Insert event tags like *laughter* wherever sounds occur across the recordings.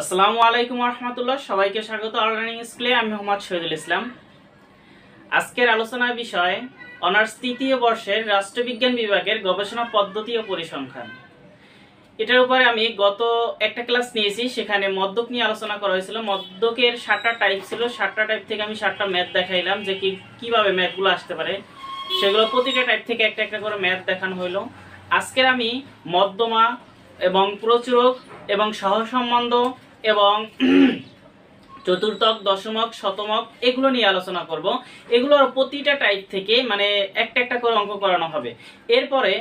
আসসালামু আলাইকুম রহমতুল্লাহ সবাইকে স্বাগত অনলাইন স্কুলে, আমি মোহাম্মদ শহীদুল ইসলাম। আজকের আলোচনার বিষয়, অনার্স তৃতীয় বর্ষের রাষ্ট্রবিজ্ঞান বিভাগের গবেষণা পদ্ধতি ও পরিসংখ্যান। এটার উপরে আমি গত একটা ক্লাস নিয়েছি, সেখানে মদ্যক নিয়ে আলোচনা করা হয়েছিল। মদ্যকের সাতটা টাইপ ছিল। সাতটা টাইপ থেকে আমি সাতটা ম্যাথ দেখাইলাম যে কি কীভাবে ম্যাথগুলো আসতে পারে। সেগুলো প্রতিটা টাইপ থেকে একটা একটা করে ম্যাথ দেখানো হলো আজকের আমি মদ্যমা এবং প্রচুরক এবং সহসম্বন্ধ এবং *clears throat* চতুর্থক, দশমক, শতমক, এগুলো নিয়ে আলোচনা করব। এগুলোর প্রতিটা টাইপ থেকে মানে একটা একটা করে অঙ্ক করানো হবে। এরপরে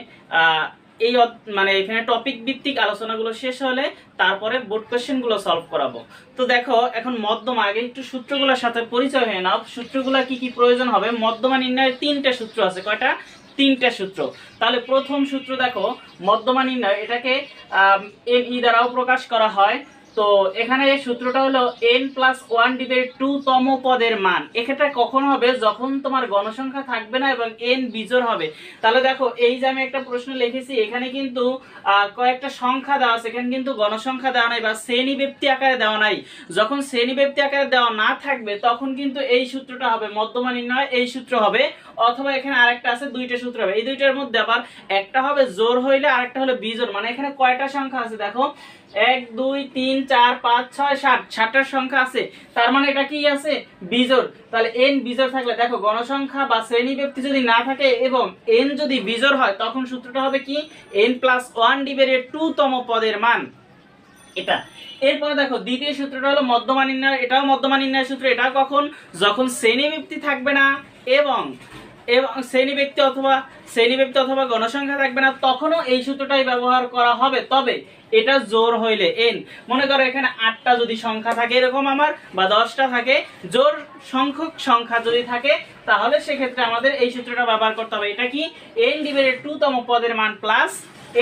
এই মানে এখানে টপিক ভিত্তিক আলোচনাগুলো শেষ হলে তারপরে বোর্ড কোশ্চেনগুলো সলভ করাবো। তো দেখো, এখন মধ্যমা, আগে একটু সূত্রগুলোর সাথে পরিচয় হয়ে নাও। সূত্রগুলো কি কি প্রয়োজন হবে? মধ্যমা নির্ণয়ের তিনটা সূত্র আছে। কয়টা? তিনটা সূত্র। তাহলে প্রথম সূত্র দেখো, মধ্যমা নির্ণয়, এটাকে এম ই দ্বারাও প্রকাশ করা হয়। তো এখানে সূত্রটা হলো N plus one divide two তম পদের মান। এক্ষেত্রে কখন হবে? যখন তোমার গণসংখ্যা থাকবে না এবং এন বিজোড় হবে। তাহলে দেখো, এই যে আমি একটা প্রশ্ন লিখেছি, এখানে কিন্তু কয়েকটা সংখ্যা দেওয়া আছে। এখানে কিন্তু গণসংখ্যা দেওয়া নাই বা শ্রেণি ব্যক্তি আকারে দেওয়া নাই। যখন শ্রেণি ব্যক্তি আকারে দেওয়া না থাকবে, তখন কিন্তু এই সূত্রটা হবে মধ্যমা নির্ণয়, এই সূত্র হবে অথবা এখানে আরেকটা আছে, দুইটা সূত্র হবে। এই দুইটার মধ্যে আবার একটা হবে জোর হইলে আরেকটা হলো বিজোর মানে এখানে কয়টা সংখ্যা আছে দেখো? এক, দুই, তিন, চার, পাঁচ, ছয়, সাত। সাতটার সংখ্যা আছে। তার মানে এটা কি আছে? বিজোর তাহলে এন বিজোর থাকলে দেখো, গণসংখ্যা বা শ্রেণি ব্যক্তি যদি না থাকে এবং এন যদি বিজোর হয়, তখন সূত্রটা হবে কি? N plus one divided two তম পদের মান। এটা। এরপরে দেখো, দ্বিতীয় সূত্রটা হলো মধ্যমা নির্ণয়। এটাও মধ্যমা নির্ণয় সূত্র। এটা কখন? যখন শ্রেণি ব্যক্তি থাকবে না এবং এবং শ্রেণি ব্যক্তি অথবা শ্রেণি ব্যক্তি অথবা গণসংখ্যা থাকবে না, তখনও এই সূত্রটাই ব্যবহার করা হবে। তবে এটা জোর হইলে, এন, মনে করো এখানে আটটা যদি সংখ্যা থাকে, এরকম আমার, বা দশটা থাকে, জোর সংখ্যক সংখ্যা যদি থাকে, তাহলে সেক্ষেত্রে আমাদের এই সূত্রটা ব্যবহার করতে হবে। এটা কি? এন ডিভাইডেড টু তম পদের মান plus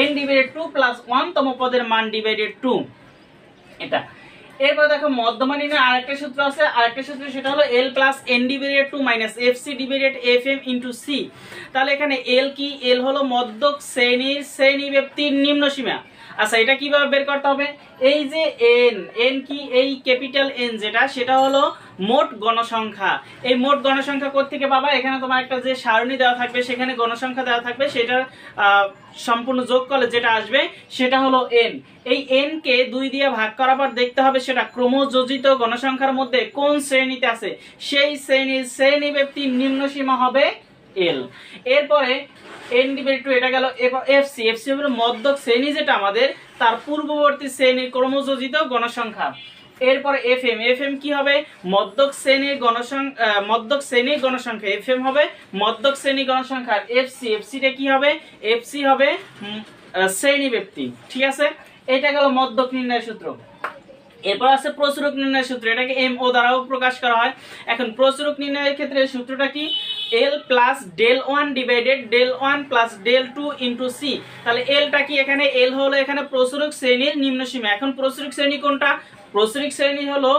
N divided two plus one তম পদের মান ডিভাইডেড টু এটা। এরপর দেখো মধ্যমা নির্ণয় আরেকটা সূত্র আছে, আরেকটা সূত্র সেটা হলো L plus N divided two minus F C divided F M into C তাহলে এখানে এল কি? এল হলো মধ্যক শ্রেণির শ্রেণি ব্যক্তির নিম্ন সীমা আচ্ছা এটা কীভাবে বের করতে হবে? এই যে এন এন কি এই ক্যাপিটাল এন যেটা, সেটা হলো মোট গণসংখ্যা। এই মোট গণসংখ্যা কোত্থেকে পাবা? এখানে তোমার একটা যে সারণী দেওয়া থাকবে, সেখানে গণসংখ্যা দেওয়া থাকবে, সেটার সম্পূর্ণ যোগ করলে যেটা আসবে, সেটা হলো এন এই এন কে দুই দিয়ে ভাগ করার পর দেখতে হবে সেটা ক্রমযোজিত গণসংখ্যার মধ্যে কোন শ্রেণীতে আছে? সেই শ্রেণির শ্রেণি ব্যক্তির নিম্ন সীমা হবে এল এরপরে এন টু এটা গেল এফসি এফসি হলো মধ্যক শ্রেণি যেটা আমাদের, তার পূর্ববর্তী শ্রেণির ক্রমযোজিত গণসংখ্যা। এরপর এফ এম এফ এম কি হবে? মধ্যক শ্রেণির গণসংখ্যা মধ্যক শ্রেণির গণসংখ্যা। এফ এম হবে মধ্যক শ্রেণি গণসংখ্যা। এফ সি এফ সিটা কি হবে? এফ সি হবে শ্রেণি ব্যক্তি। ঠিক আছে? এটা গেল মধ্যক নির্ণয় সূত্র। এরপর আছে প্রচুরক নির্ণয় সূত্র। এটাকে এম ও দ্বারাও প্রকাশ করা হয়। এখন প্রচুরক নির্ণয়ের ক্ষেত্রে সূত্রটা কি? L plus del one divided del one plus del two into C তাহলে এলটা কি এখানে? এল হলো এখানে প্রচুরক শ্রেণির নিম্ন সীমা। এখন প্রচুরক শ্রেণি কোনটা? প্রচুরক শ্রেণি হলো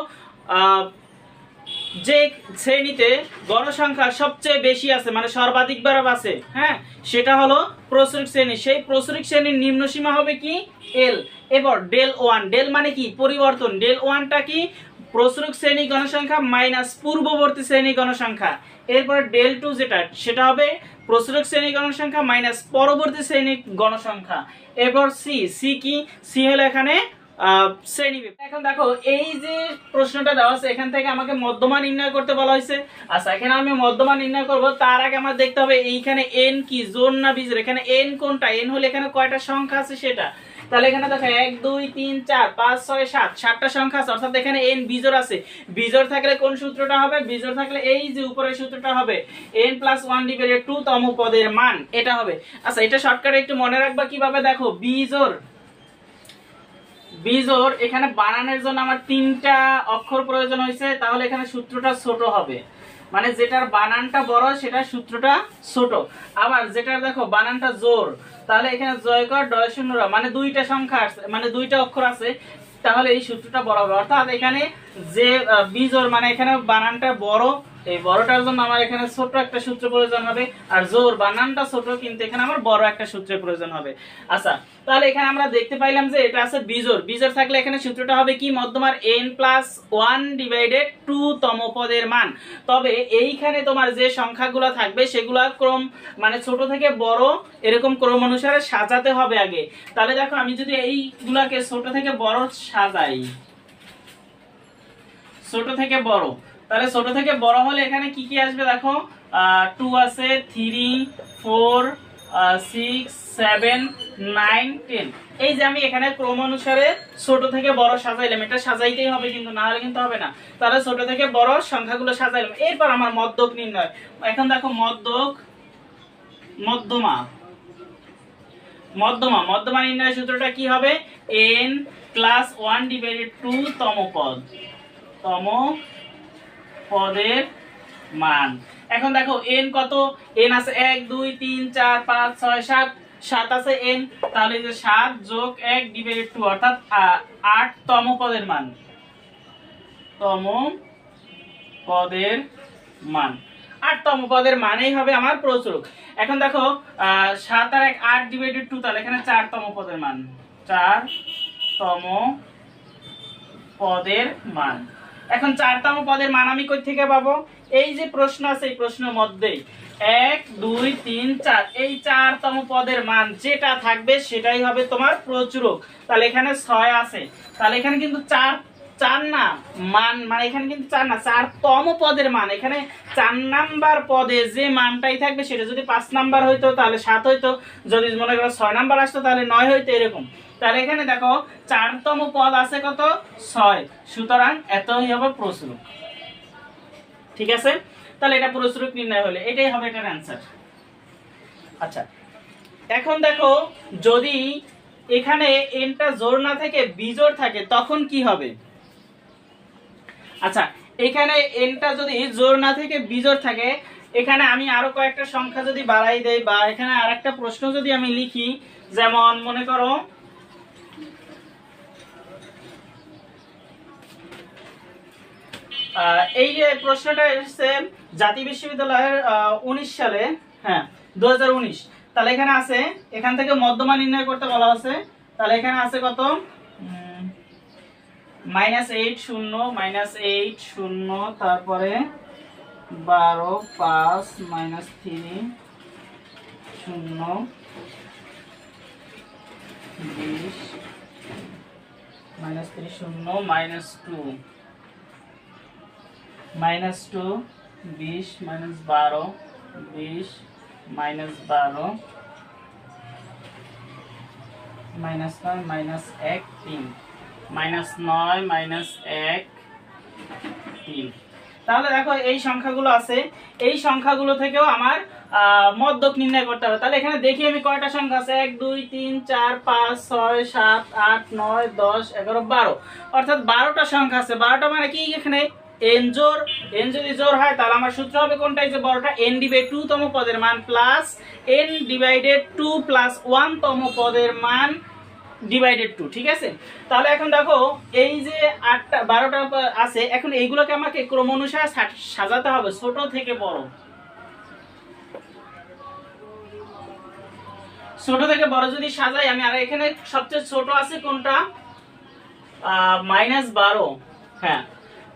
যে শ্রেণীতে গণসংখ্যা সবচেয়ে বেশি আছে মানে সর্বাধিক বার আছে হ্যাঁ? সেটা হলো প্রচুরিক শ্রেণি। সেই প্রচুরিক শ্রেণির নিম্ন সীমা হবে কি? এল এবার ডেল ওয়ান ডেল মানে কি? পরিবর্তন। ডেল ওয়ানটা কি? প্রচুরক শ্রেণি গণসংখ্যা মাইনাস পূর্ববর্তী শ্রেণি গণসংখ্যা। এরপর ডেল টু যেটা, সেটা হবে প্রচুরক শ্রেণি গণসংখ্যা মাইনাস পরবর্তী শ্রেণি গণসংখ্যা। এরপর সি সি কি? সি হলো এখানে শ্রেণি। এখন দেখো, এই যে প্রশ্নটা দেওয়া আছে, এখান থেকে আমাকে মধ্যমা নির্ণয় করতে বলা হয়েছে। আচ্ছা এখানে আমি মধ্যমা নির্ণয় করব, তার আগে আমার দেখতে হবে এইখানে এন কি? জোন না বিজোর এখানে এন কোনটা? এন হলে এখানে কয়টা সংখ্যা আছে সেটা। তাহলে এখানে দেখো এক, দুই, তিন, চার, পাঁচ, ছয়, সাত, সাতটা সংখ্যা আছে। অর্থাৎ এখানে এন বিজোর আছে। বিজোর থাকলে কোন সূত্রটা হবে? বিজোর থাকলে এই যে উপরের সূত্রটা হবে N plus one divided two তম পদের মান, এটা হবে। আচ্ছা এটা শর্টকাটে একটু মনে রাখবা কীভাবে? দেখো বিজোর বিজোর এখানে বানানোর জন্য আমার তিনটা অক্ষর প্রয়োজন হয়েছে, তাহলে এখানে সূত্রটা ছোট হবে। মানে যেটার বানানটা বড় সেটা সূত্রটা ছোট। আবার যেটার দেখো, বানানটা জোর, তাহলে এখানে জয়কর ডয় শূন্যরা মানে দুইটা সংখ্যা আছে মানে দুইটা অক্ষর আছে, তাহলে এই সূত্রটা বড় হবে অর্থাৎ এখানে যে বিজোর মানে এখানে বানানটা বড় এই বড়টার জন্য আমার এখানে ছোট একটা সূত্র প্রয়োজন হবে, আর জোর বানানটা ছোট, কিন্তু এখানে আমার বড় একটা সূত্রের প্রয়োজন হবে। আচ্ছা তাহলে এখানে আমরা দেখতে পাইলাম যে এটা আছে বিজোর বিজোর থাকলে এখানে সূত্রটা হবে কি? মধ্যমার N plus one divided two তম পদের মান। তবে এইখানে তোমার যে সংখ্যাগুলো থাকবে, সেগুলো ক্রম মানে ছোট থেকে বড় এরকম ক্রম অনুসারে সাজাতে হবে আগে। তাহলে দেখো, আমি যদি এইগুলাকে ছোট থেকে বড় সাজাই, ছোট থেকে বড় তাহলে ছোট থেকে বড় হলে এখানে কি কি আসবে দেখো? টু আছে three four six seven nine ten এই যে আমি এখানে ক্রম অনুসারে ছোট থেকে বড় সাজাইলাম। এটা সাজাইতেই হবে কিন্তু, না হলে কিন্তু হবে না। তাহলে ছোট থেকে বড় সংখ্যাগুলো সাজাইলাম। এরপর আমার মদ্যক নির্ণয়। এখন দেখো মদ্যক মধ্যমা মধ্যমা মধ্যমা নির্ণয় সূত্রটা কি হবে? N plus one divided two তম পদ তম পদের মান। এখন দেখো এন কত? এন আছে এক, দুই, তিন, চার, পাঁচ, ছয়, সাত। সাত আছে এন তাহলে যে সাত যোগ এক ডিভাইডেড টু অর্থাৎ আট তম পদের মান। তম পদের মান। আটতম পদের মানেই হবে আমার প্রচুরক। এখন দেখো সাত আর এক, আট ডিভাইডেড টু তাহলে এখানে চারতম পদের মান। চারতম পদের মান। এখন চারতম পদের মান আমি কই থেকে পাবো? এই যে প্রশ্ন আছে, এই প্রশ্নের মধ্যে এক, দুই, তিন, চার। এই চারতম পদের মান যেটা থাকবে সেটাই হবে তোমার প্রচুরক। তাহলে এখানে ছয় আছে। তাহলে এখানে কিন্তু চার চার না মান মানে এখানে কিন্তু চার না চারতম পদের মান। এখানে চার নাম্বার পদে যে মানটাই থাকবে, সেটা যদি পাঁচ নাম্বার হইতো, তাহলে সাত হইতো। যদি মনে করো ছয় নাম্বার আসতো, তাহলে নয় হইতো, এরকম। তাহলে এখানে দেখো, চারতম পদ আছে কত? ছয়। সুতরাং এতই হবে প্রচুরক ঠিক আছে? তাহলে এটা প্রচুরক নির্ণয় হলে, এটাই হবে এটার অ্যান্সার আচ্ছা এখন দেখো, যদি এখানে এনটা জোর না থেকে বিজোড় থাকে, তখন কি হবে? আচ্ছা এখানে এনটা যদি জোর না থেকে বিজোর থাকে, এখানে আমি আরও কয়েকটা সংখ্যা যদি বাড়াই দেই বা এখানে আরেকটা প্রশ্ন যদি আমি লিখি, যেমন মনে করো এই যে প্রশ্নটা এসেছে জাতি বিশ্ববিদ্যালয়ের উনিশ সালে হ্যাঁ দু হাজার উনিশ, তাহলে এখানে আছে, এখান থেকে মধ্যমা নির্ণয় করতে বলা আছে তাহলে এখানে আছে কত? মাইনাস এইট শূন্য, মাইনাস এইট শূন্য, তারপরে বারো, পাঁচ, মাইনাস থ্রি শূন্য, বিশ, মাইনাস থ্রি শূন্য, মাইনাস টু মাইনাস টু, বিশ, মাইনাস বারো, বিশ, মাইনাস বারো, মাইনাস নয়, মাইনাস এক, তিন। মাইনাস নয়, মাইনাস এক, তিন। তাহলে দেখো এই সংখ্যাগুলো আছে। এই সংখ্যাগুলো থেকেও আমার মদ্যক নির্ণয় করতে হবে। তাহলে এখানে দেখি আমি কয়টা সংখ্যা আছে? এক, দুই, তিন, চার, পাঁচ, ছয়, সাত, আট, নয়, দশ, এগারো, বারো। অর্থাৎ বারোটা সংখ্যা আছে। বারোটা মানে কি এখানে? এন জোর এন যদি জোর হয়, তাহলে আমার সূত্র হবে কোনটা এই যে বড়টা এন ডিভাইড টু তম পদের মান plus N divided two plus one তম পদের মান ডিভাইডেড টু ঠিক আছে? তাহলে এখন দেখো, এই যে আটটা, বারোটা আছে, এখন এইগুলোকে আমাকে ক্রম অনুসারে সাজাতে হবে, ছোট থেকে বড়। ছোট থেকে বড় যদি সাজাই, আমি আর এখানে সবচেয়ে ছোট আছে কোনটা? মাইনাস বারো হ্যাঁ।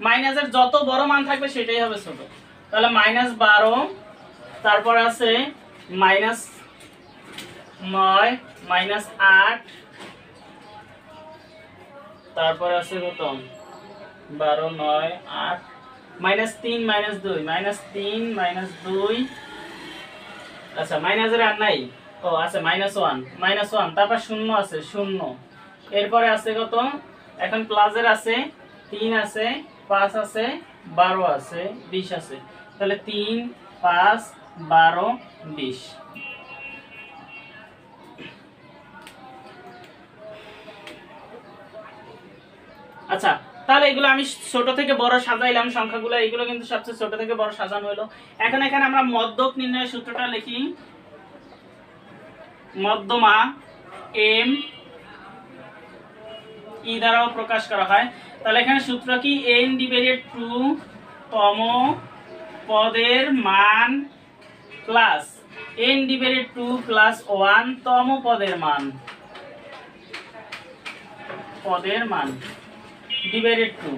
মাইনাসের যত বড় মান থাকবে সেটাই হবে ছোট। তাহলে মাইনাস বারো, তারপর আছে মাইনাস নয় মাইনাস আট তারপর আছে কত বারো, নয়, আট মাইনাস তিন মাইনাস দুই মাইনাস তিন মাইনাস দুই। আচ্ছা মাইনাসের আর নাই। ও, আছে মাইনাস ওয়ান মাইনাস ওয়ান তারপর শূন্য আছে, শূন্য। এরপরে আছে কত? এখন প্লাসের আছে, তিন আছে, পাঁচ আছে, বারো আছে, বিশ আছে। তাহলে তিন, পাঁচ, বারো, বিশ। আচ্ছা তাহলে এগুলো আমি ছোট থেকে বড় সাজাইলাম, সংখ্যাগুলো, এগুলো কিন্তু সবচেয়ে ছোট থেকে বড় সাজানো হলো। এখন এখানে আমরা মধ্যক নির্ণয়ের সূত্রটা লিখি। মধ্যমা এম ই দ্বারাও প্রকাশ করা হয়। তাহলে এখানে সূত্র কি? এন ডিভাইডেড টু তম পদের মান plus N divided two plus one তম পদের মান। পদের মান। ডিভাইডেড টু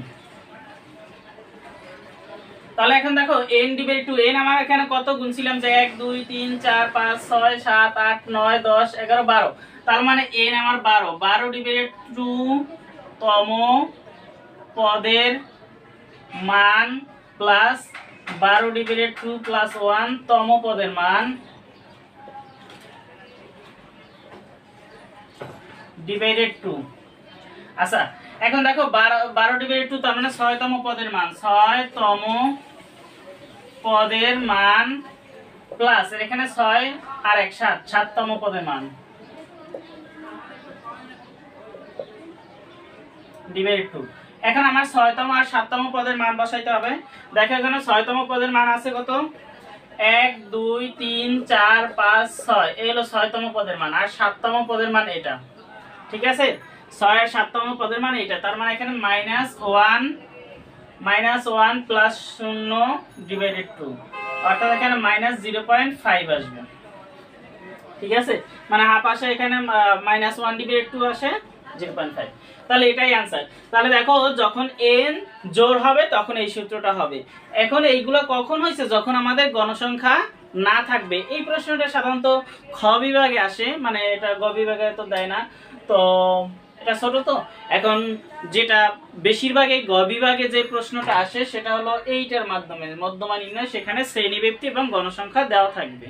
তাহলে এখন দেখো এন ডিভাইড টু এন আমার এখানে কত গুনছিলাম যে এক, দুই, তিন, চার, পাঁচ, ছয়, সাত, আট, নয়, দশ, এগারো, বারো। তার মানে এন আমার বারো। বারো ডিভাইডেড টু তম পদের মান প্লাস বারো ডিভাইডেড টু প্লাস ওয়ান তম পদের মান ডিভাইডেড টু আচ্ছা এখন দেখো, বারো ডিভাইডেড টু তার মানে ছয়তম পদের মান। ছয়তম পদের মান প্লাস এখানে ছয় আর এক, সাত, সাততম পদের মান। ডিভাইড এখন আমার ছয়তম আর সাততম পদের মান বসাইতে হবে। দেখো, এখানে ছয়তম পদের মান আছে কত? এক, দুই, তিন, চার, পাঁচ, ছয়। এই হলো ছয়তম পদের মান, আর সাততম পদের মান এটা। ঠিক আছে? ছয় আর সাততম পদের মান এটা। তার মানে এখানে minus one minus one plus শূন্য ডিভাইডেড টু অর্থাৎ এখানে মাইনাস জিরো পয়েন্ট ফাইভ আসবে। ঠিক আছে? মানে হাফ আসে এখানে মাইনাস ওয়ান ডিভাইডেড টু আসে জিরো পয়েন্ট ফাইভ তাহলে এটাই অ্যান্সার তাহলে দেখো, যখন এন জোর হবে, তখন এই সূত্রটা হবে। এখন এইগুলো কখন হয়েছে? যখন আমাদের গণসংখ্যা না থাকবে, এই প্রশ্নটা সাধারণত খ বিভাগে আসে। মানে এটা গ বিভাগে তো দেয় না। তো এটা ছোট তো। এখন যেটা বেশিরভাগ এই গ বিভাগে যে প্রশ্নটা আসে, সেটা হলো এইটার মাধ্যমে। মধ্যমা নির্ণয়, সেখানে শ্রেণি ব্যক্তি এবং গণসংখ্যা দেওয়া থাকবে।